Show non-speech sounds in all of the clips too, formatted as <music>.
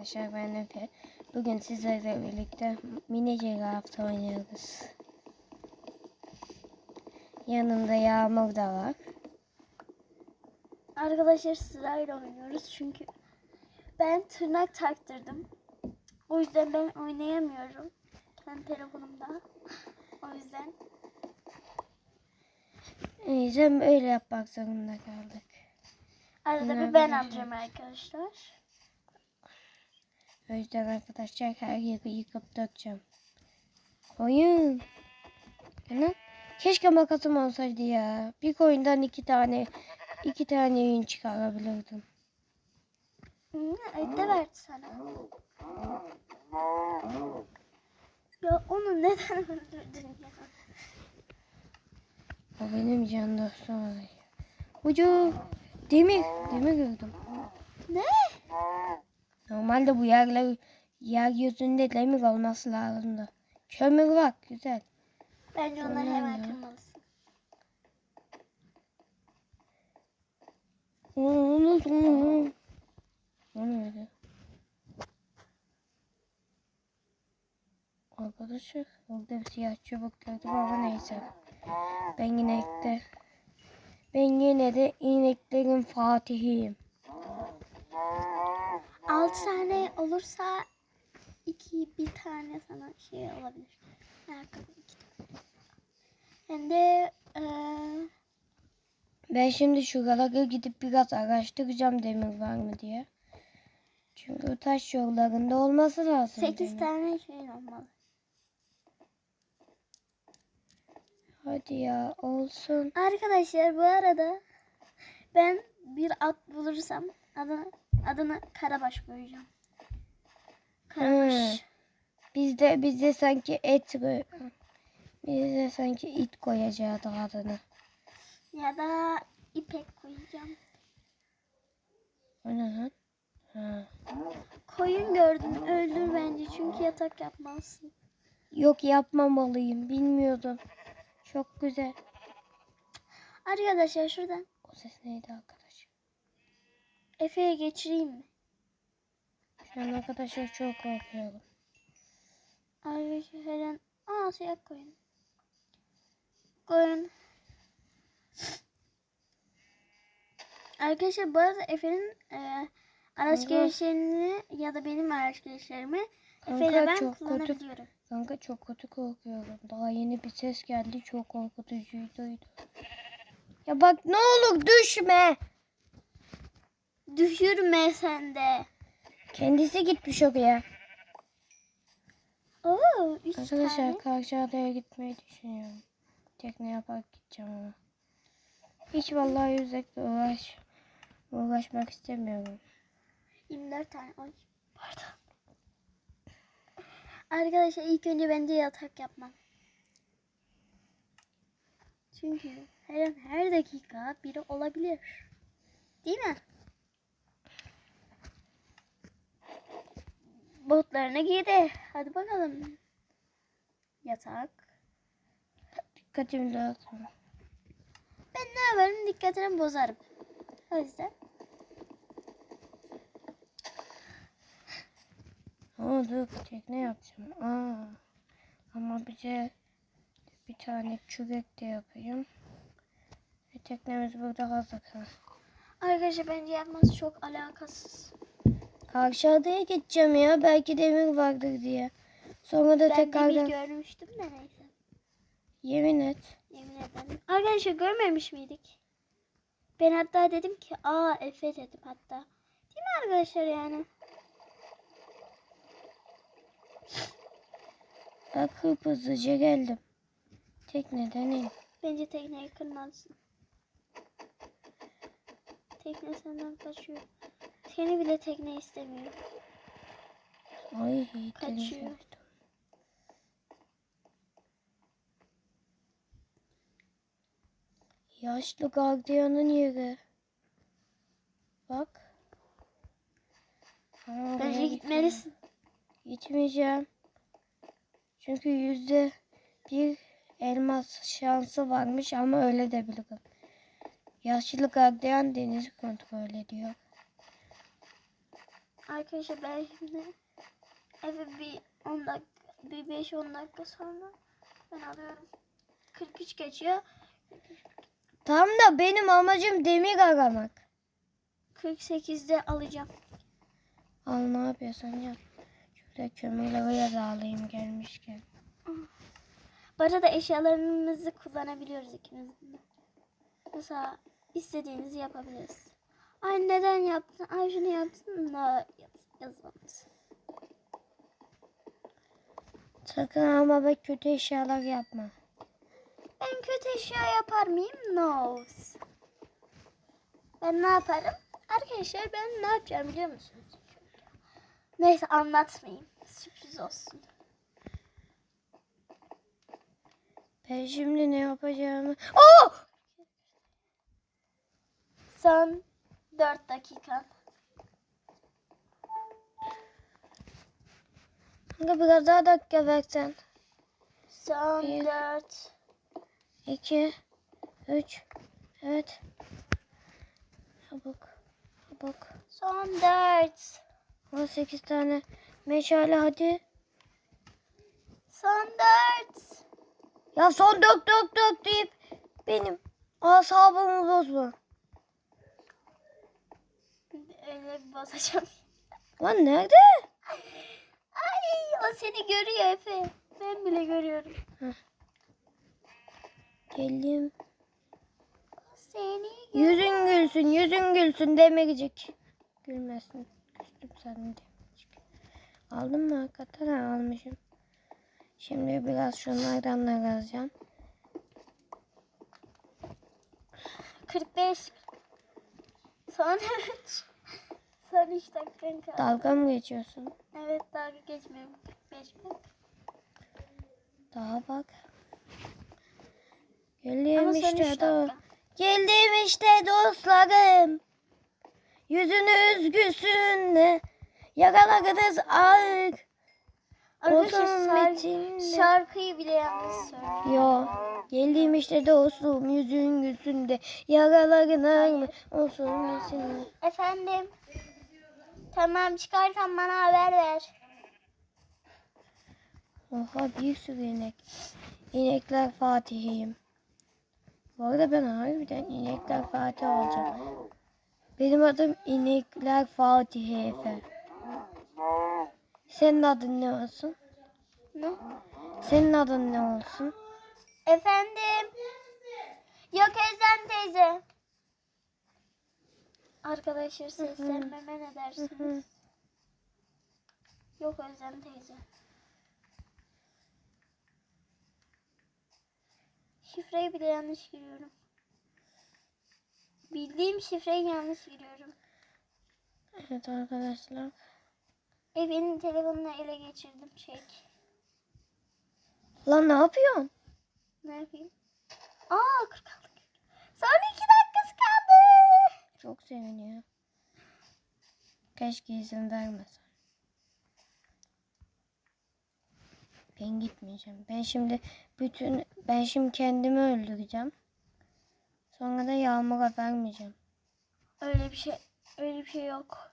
Arkadaşlar ben Efe. Bugün sizlerle birlikte mini hafta oynuyoruz. Yanımda Yağmur da var. Arkadaşlar sırayla oynuyoruz çünkü ben tırnak taktırdım. O yüzden ben oynayamıyorum. Kendi telefonumda. O yüzden Ee, sen öyle yapmak zorunda kaldık. arada Yine bir ben alacağım arkadaşlar. O yüzden arkadaşlar her yeri yıkıp dökeceğim. Oyun. Ana. Keşke makasım olsaydı ya. Bir koyundan iki tane iki tane yün çıkarabilirdim. Öde verdi sana. Ya onu neden öldürdün ya? O benim can dostum oluyor. Ucu demir. Demir gördüm. Ne? Normalde bu yerler yeryüzünde demir olması lazımdı. Kömür var güzel. Bence onları Aman hemen kırmalısın. Onu onu. O neydi? Arkadaşlar orada bir siyah çubuk gördüm ama neyse. Ben yine de ben yine de ineklerin fatihiyim. 6 tane olursa iki bir tane sana şey olabilir. Ayakkabı iki tane. Hem de eee Ben şimdi şuralara gidip biraz araştıracağım demir var mı diye. Çünkü taş yollarında olması lazım. 8 demir. tane şey olmalı. Hadi ya olsun. Arkadaşlar bu arada ben bir at bulursam adına adına Karabaş koyacağım. Karabaş. Bizde bizde sanki et koy- bizde sanki it koyacaktı adını. Ya da İpek koyacağım. O ne lan? Ha. Koyun gördüm öldür bence çünkü yatak yapmalısın. Yok yapmamalıyım bilmiyordum. Çok güzel. Arkadaşlar şuradan O ses neydi arkadaş? Efe'ye geçireyim mi? Şu an arkadaşlar çok korkuyorum. Arkadaşlar her an... Aa koyun. Koyun. Arkadaşlar bu arada Efe'nin e, araç Kanka. gelişlerini ya da benim araç gelişlerimi Kanka, Efe'yle ben çok kötü. kullanabiliyorum. Kanka çok kötü korkuyorum. Daha yeni bir ses geldi çok korkutucuydu. Ya bak ne olur düşme. Düşürme sen de. Kendisi gitmiş oraya. Oo, üç Arkadaşlar tane. karşı adaya gitmeyi düşünüyorum. Tekne yaparak gideceğim ama. Hiç vallahi yüzekle uğraş, uğraşmak istemiyorum. 24 tane. Oy, pardon. Arkadaşlar ilk önce bence yatak yapmam. Çünkü her an her dakika biri olabilir. Değil mi? Botlarına giydi. Hadi bakalım. Yatak. Dikkatimi dağıtma. Ben ne yaparım dikkatini bozarım. O yüzden. Aa dur tekne yapacağım. Aa. Ama bize bir tane çürek de yapayım. Ve teknemiz burada hazır. Ha. Arkadaşlar bence yapması çok alakasız. Karşı adaya gideceğim ya. Belki demir vardır diye. Sonra da Ben tekrar demir görmüştüm de neyse. yemin et. Yemin ederim. Arkadaşlar görmemiş miydik? Ben hatta dedim ki aa Efe dedim hatta. Değil mi arkadaşlar yani? Bak hızlıca geldim. Tekneden in. Bence tekneyi kırmalısın. Tekne senden kaçıyor. Seni bile tekne istemiyor. Ay Kaçıyor. Yaşlı gardiyanın yeri. Bak. Oraya Bence gitmelisin. Gitmeyeceğim. Çünkü yüzde bir elmas şansı varmış ama öyle de bilirim. Yaşlı gardiyan denizi kontrol ediyor. Arkadaşlar ben şimdi eve bir 10 dakika bir 5-10 dakika sonra ben alıyorum. 43 geçiyor. Tam da benim amacım demir aramak. 48'de alacağım. Al ne yapıyorsun ya? Şurada kömürleri de alayım gelmişken. Bu arada eşyalarımızı kullanabiliyoruz ikimiz. Mesela istediğimizi yapabiliriz. Ay neden yaptın? Ay şunu yaptın da yaz, yazmamız. Sakın ama bak kötü eşyalar yapma. Ben kötü eşya yapar mıyım? No. Ben ne yaparım? Arkadaşlar ben ne yapacağım biliyor musunuz? Neyse anlatmayayım. Sürpriz olsun. Ben şimdi ne yapacağımı... Oh! Son 4 dakika. Kanka biraz daha dakika versen. Son Bir. 4. 2 3 Evet. Çabuk. Çabuk. Son 4. 18 tane meşale hadi. Son 4. Ya son dök dök dök deyip benim asabımı bozma. Öyle bozacağım. Lan nerede? Ay o seni görüyor Efe. Ben bile görüyorum. O seni görüyor. Yüzün gülsün, yüzün gülsün demeyecek. Gülmesin. Küstüm sen demeyecek. Aldın mı hakikaten? Ha, almışım. Şimdi biraz şunlardan da yazacağım. 45. Son 3. Son 3 dakikan kaldı. Dalga mı geçiyorsun? Evet dalga geçmiyorum. 45 bak. Daha bak. Geldim işte 3 do. dakika. Geldim işte dostlarım. Yüzünüz gülsün. Yakaladınız ağık. Arkadaşlar şarkıyı bile yanlış söylüyor. Yo. Geldim işte dostum yüzün gülsün de yakaladın mı olsun metinle. Efendim. Tamam çıkarsan bana haber ver. Oha bir sürü inek. İnekler Fatih'iyim. Bu arada ben harbiden inekler Fatih olacağım. Benim adım inekler Fatih Efe. Senin adın ne olsun? Ne? Senin adın ne olsun? Efendim. Yok Özlem teyze. Arkadaşlar seslenmeme ne dersiniz? Yok Özlem teyze. Şifreyi bile yanlış giriyorum. Bildiğim şifreyi yanlış giriyorum. Evet arkadaşlar. Evinin telefonunu ele geçirdim. Çek. Lan ne yapıyorsun? Ne yapayım? Aa 46. Son iki dakikası kaldı. Çok seviniyor. Keşke izin vermesen. Ben gitmeyeceğim. Ben şimdi bütün ben şimdi kendimi öldüreceğim. Sonra da Yağmur'a vermeyeceğim. Öyle bir şey öyle bir şey yok.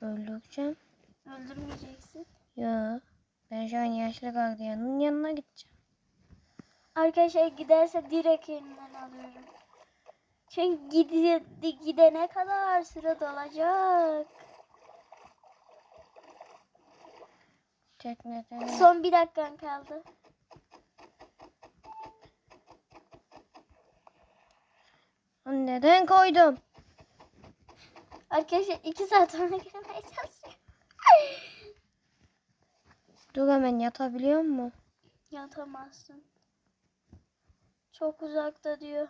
Öldüreceğim. Öldürmeyeceksin. Ya ben şu an yaşlı gardiyanın yanına gideceğim. Arkadaşlar giderse direkt elinden alıyorum. Çünkü gide, gidene kadar süre dolacak. Tekneden. Son bir dakikan kaldı. Neden koydum? Arkadaşlar iki saat sonra girmeye çalışıyor. Dur hemen yatabiliyor mu? Yatamazsın. Çok uzakta diyor.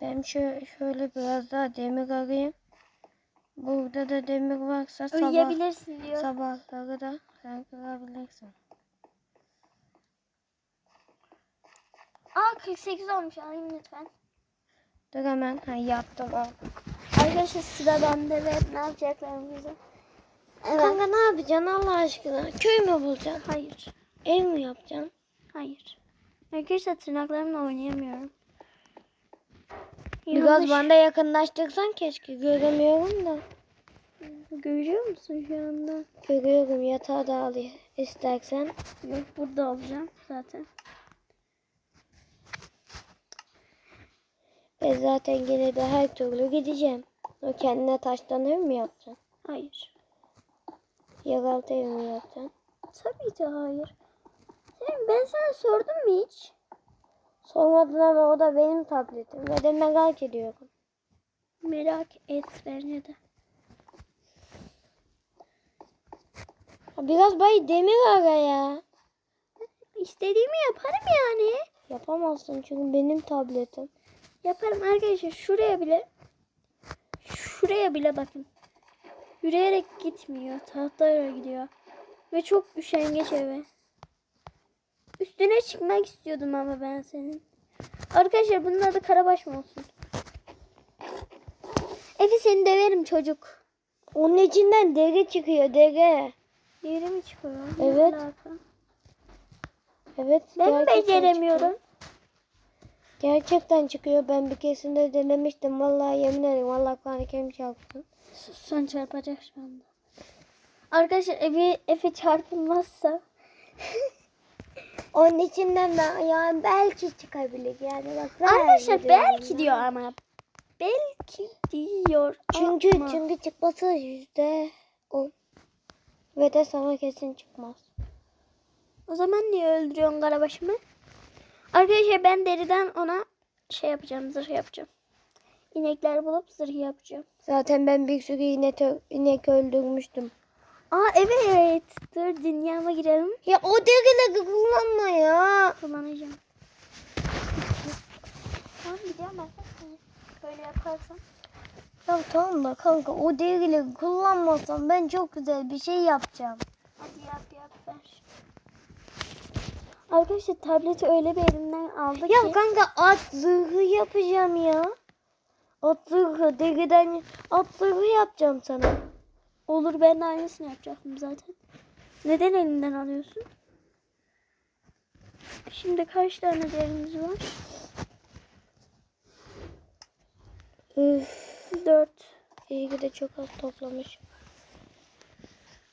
Ben şöyle, şöyle biraz daha demir arayayım. Burada da demir varsa sabah, Uyuyabilirsin diyor. sabahları da sen kırabilirsin. Aa 48 olmuş alayım lütfen. Dur hemen ha, yaptım al. Arkadaşlar sıra bende ve ne yapacaklarımızı. Evet. Kanka ne yapacaksın Allah aşkına? Köy mü bulacaksın? Hayır. Ev mi yapacaksın? Hayır. Arkadaşlar tırnaklarımla oynayamıyorum. Biraz Yanlış. bana yakınlaştırsan keşke göremiyorum da. Görüyor musun şu anda? Görüyorum yatağı da al istersen. Yok burada olacağım zaten. E zaten yine de her türlü gideceğim. O kendine taştan ev mi yapacaksın? Hayır. Yeraltı ev mi yapacaksın? Tabii ki hayır. Sen, ben sana sordum mu hiç? Sormadın ama o da benim tabletim ve de merak ediyorum. Merak et bence de. Biraz bay demir ara ya. İstediğimi yaparım yani. Yapamazsın çünkü benim tabletim. Yaparım arkadaşlar. Şuraya bile şuraya bile bakın. Yürüyerek gitmiyor. Tahtayla gidiyor. Ve çok üşengeç eve. Üstüne çıkmak istiyordum ama ben senin. Arkadaşlar bunun adı Karabaş mı olsun? Efe seni döverim çocuk. Onun içinden deri çıkıyor deri. Yeri mi çıkıyor? Ne Evet. alaka? Evet. Ben beceremiyorum. çıkıyor. Gerçekten çıkıyor. Ben bir keresinde denemiştim. Vallahi yemin ederim. Allah Kur'an-ı Kerim çarpsın. Son çarpacak şu anda. Arkadaşlar Efe, Efe çarpılmazsa <laughs> Onun içinden de yani belki çıkabilir yani bak. Arkadaşlar belki belki diyor ama. Belki diyor. Çünkü ama. çünkü çıkması yüzde on. Ve de sana kesin çıkmaz. O zaman niye öldürüyorsun karabaşımı? Arkadaşlar ben deriden ona şey yapacağım, zırh yapacağım. İnekler bulup zırh yapacağım. Zaten ben bir sürü inek, inek öldürmüştüm. Aa evet. Dur dünyama girelim. Ya o derileri kullanma ya. Kullanacağım. Tamam gidiyorum ben. Böyle yaparsam. Ya tamam da kanka o derileri kullanmasam ben çok güzel bir şey yapacağım. Hadi yap yap ver. Arkadaşlar tableti öyle bir elimden aldı Ya ki. kanka at zırhı yapacağım ya. At zırhı deriden at zırhı yapacağım sana. Olur ben de aynısını yapacaktım zaten. Neden elinden alıyorsun? Şimdi kaç tane derimiz var? Üf. Dört. İyi ki de çok az toplamış.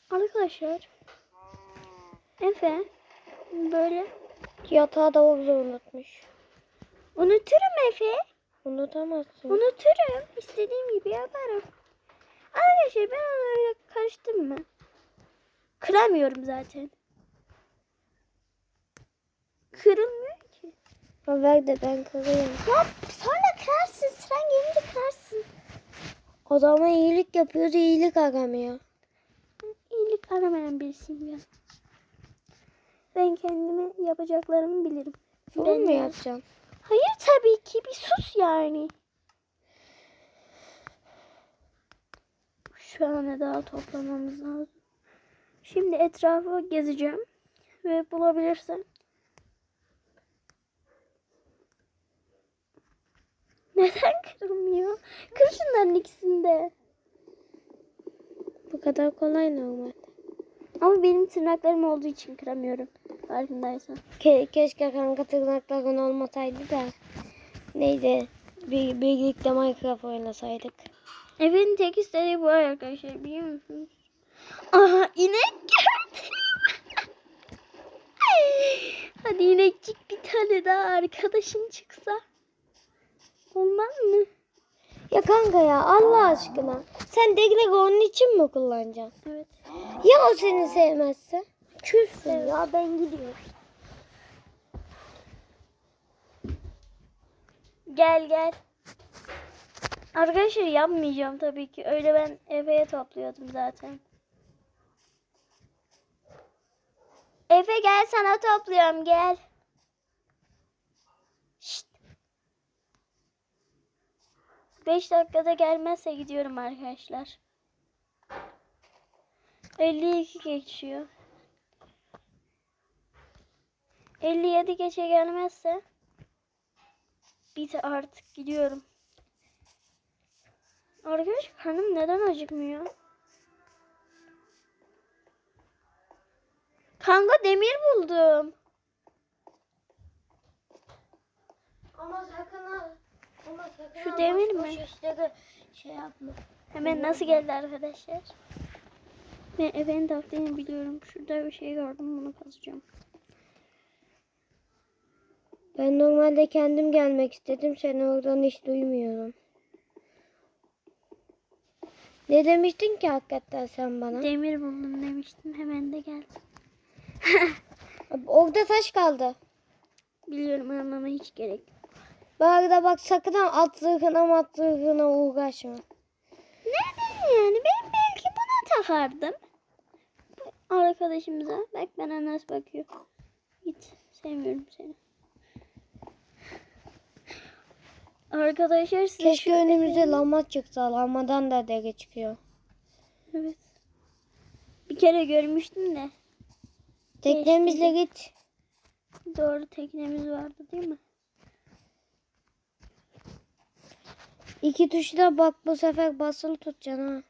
Arkadaşlar. Efe. Böyle. Yatağı da orada unutmuş. Unuturum Efe. Unutamazsın. Unuturum. İstediğim gibi yaparım. Arkadaşlar ben onu öyle karıştım mı? Kıramıyorum zaten. Kırılmıyor ki. Ver de ben kırayım. Ya sonra kırarsın. Sıran gelince kırarsın. Adama iyilik yapıyoruz iyilik aramıyor. İyilik aramayan birisiyim ya. Ben kendime yapacaklarımı bilirim. Bunu Ben mu ya- yapacaksın? Hayır tabii ki bir sus yani. Şu an daha toplamamız lazım. Şimdi etrafı gezeceğim ve bulabilirsem. <laughs> Neden kırılmıyor? Kır şunların ikisini de. Bu kadar kolay normal. Ama benim tırnaklarım olduğu için kıramıyorum. Farkındaysan. Ke keşke kanka tırnakların olmasaydı da. Neydi? Bir, birlikte Minecraft oynasaydık. Evin tek istediği bu arkadaşlar biliyor musunuz? Aha inek gördüm. Hadi inekçik bir tane daha arkadaşın çıksa. Olmaz mı? Ya kanka ya Allah aşkına. Sen degleri onun için mi kullanacaksın? Evet. Ya o seni sevmezse? Küssün ya ben gidiyorum. Gel gel. Arkadaşlar yapmayacağım tabii ki. Öyle ben Efe'ye topluyordum zaten. Efe gel sana topluyorum gel. Şşt. 5 dakikada gelmezse gidiyorum arkadaşlar. 52 geçiyor. 57 geçe gelmezse Bit artık gidiyorum. Arkadaş karnım neden acıkmıyor? Kanka demir buldum. Ama sakın ha. Ama sakın Şu demir mi? şey yapma. Hemen nasıl geldi arkadaşlar? Ben efendim taktiğini biliyorum. Şurada bir şey gördüm bunu kazacağım. Ben normalde kendim gelmek istedim. Seni oradan hiç duymuyorum. Ne demiştin ki hakikaten sen bana? Demir buldum demiştim. Hemen de geldi. <laughs> Orada taş kaldı. Biliyorum anlama hiç gerek yok. Da bak sakın ha at zırhına mat zırhına uğraşma. Neden yani? Ben belki buna takardım. Arkadaşımıza. Bak bana nasıl bakıyor. Git. Sevmiyorum seni. Arkadaşlar size Keşke önümüze lama çıksa. Lamadan da deri çıkıyor. Evet. Bir kere görmüştüm de. Teknemizle git. Doğru teknemiz vardı değil mi? İki tuşla bak bu sefer basılı tutacaksın ha.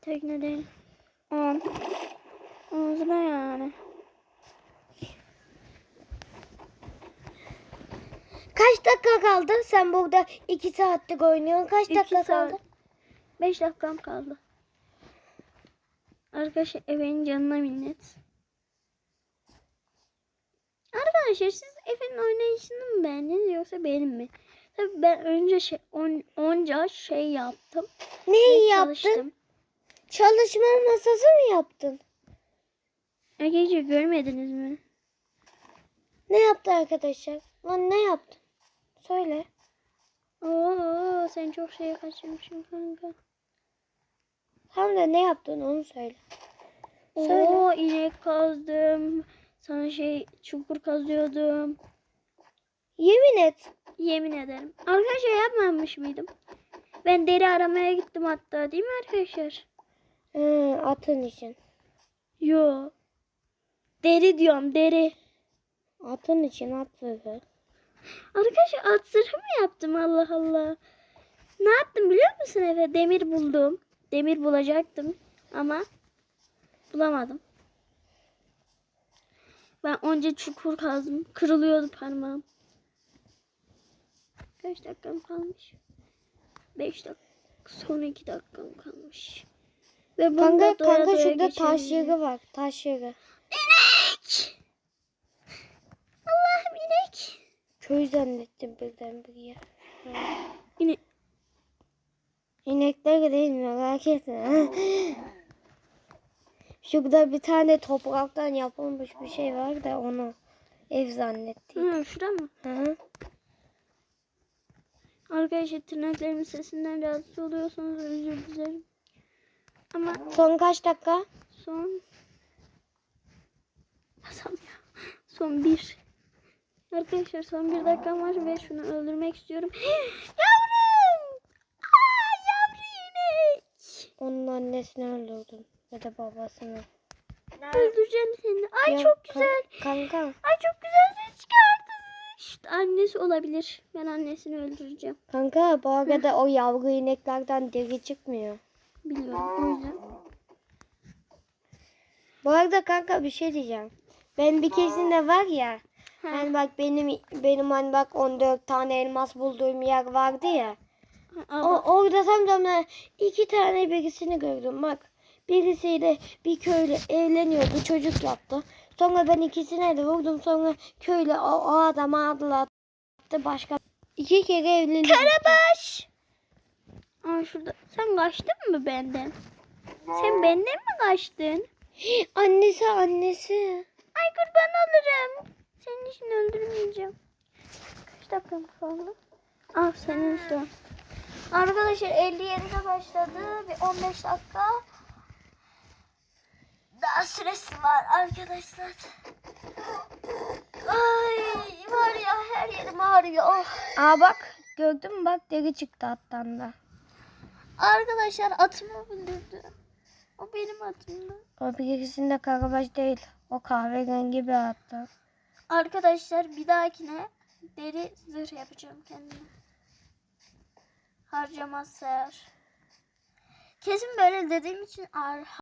Tekne değil. On. Ağzına yani. Kaç dakika kaldı? Sen burada iki saatlik oynuyorsun. Kaç İki dakika saat. kaldı? Beş dakikam kaldı. Arkadaşlar Efe'nin canına minnet. Arkadaşlar siz Efe'nin oynayışını mı beğendiniz yoksa benim mi? Tabii ben önce şey, on, onca şey yaptım. Neyi yaptın? çalıştım. Çalışma masası mı yaptın? Arkadaşlar görmediniz mi? Ne yaptı arkadaşlar? Lan ne yaptın? Söyle. Oo sen çok şey kaçırmışsın kanka. Tam da ne yaptın onu söyle. Söyle. Oo inek kazdım. Sana şey çukur kazıyordum. Yemin et. Yemin ederim. Arkadaşlar yapmamış mıydım? Ben deri aramaya gittim hatta değil mi arkadaşlar? Hı, atın için. Yo. Deri diyorum deri. Atın için at zırhı. Arkadaşlar at zırhı mı yaptım Allah Allah. Ne yaptım biliyor musun Efe? Demir buldum. Demir bulacaktım ama bulamadım. Ben onca çukur kazdım. Kırılıyordu parmağım. Kaç dakikam kalmış? 5 dakika. Son 2 dakikam kalmış. Ve Kanka kanka şurada taş yeri var. Taş yeri. İnek! Allah'ım inek. Köy zannettim birden bir ya. İnek. İnekler değil merak etme. <gasps> Şurada bir tane topraktan yapılmış bir şey var da onu ev zannettik. Ha, şura mı? Hı hı. Arkadaşlar tırnaklarımın sesinden rahatsız oluyorsanız özür dilerim. Ama Son kaç dakika? son Hasan ya. Son bir. Arkadaşlar son bir dakikam var ve şunu öldürmek istiyorum. <gasps> Yavrum! Aa, yavru inek! Onun annesini öldürdün. Ya da babasını. Öldüreceğim seni. Ay Ya çok güzel. kanka. Ay çok güzel ses çıkardı. İşte annesi olabilir. Ben annesini öldüreceğim. Kanka bu arada o yavru ineklerden deri çıkmıyor. Biliyorum o yüzden. Bu arada kanka bir şey diyeceğim. Ben bir keresinde var ya. Ha. Hani bak benim benim hani bak 14 tane elmas bulduğum yer vardı ya. O, orada tam da iki tane birisini gördüm bak. Birisiyle bir köylü evleniyordu çocuk yaptı. Sonra ben ikisine de vurdum sonra köylü o, o adamı aldılar attı başka. iki kere evlendi. Karabaş. Aa şurada. Sen kaçtın mı benden? Sen benden mi kaçtın? Annesi annesi. Ay kurban olurum. Senin için öldürmeyeceğim. Kaç dakikam kaldı? Al senin son. Arkadaşlar 57'de başladı. Bir 15 dakika. Daha süresi var arkadaşlar. Ay var ya her yerim ağrıyor. Oh. Aa bak gördün mü bak deri çıktı attan da. Arkadaşlar atımı öldürdü. O benim atımdı. O birisinde karabaş değil. O kahverengi bir attı. Arkadaşlar bir dahakine deri zırh yapacağım kendime. Harcamaz sayar. Kesin böyle dediğim için ar-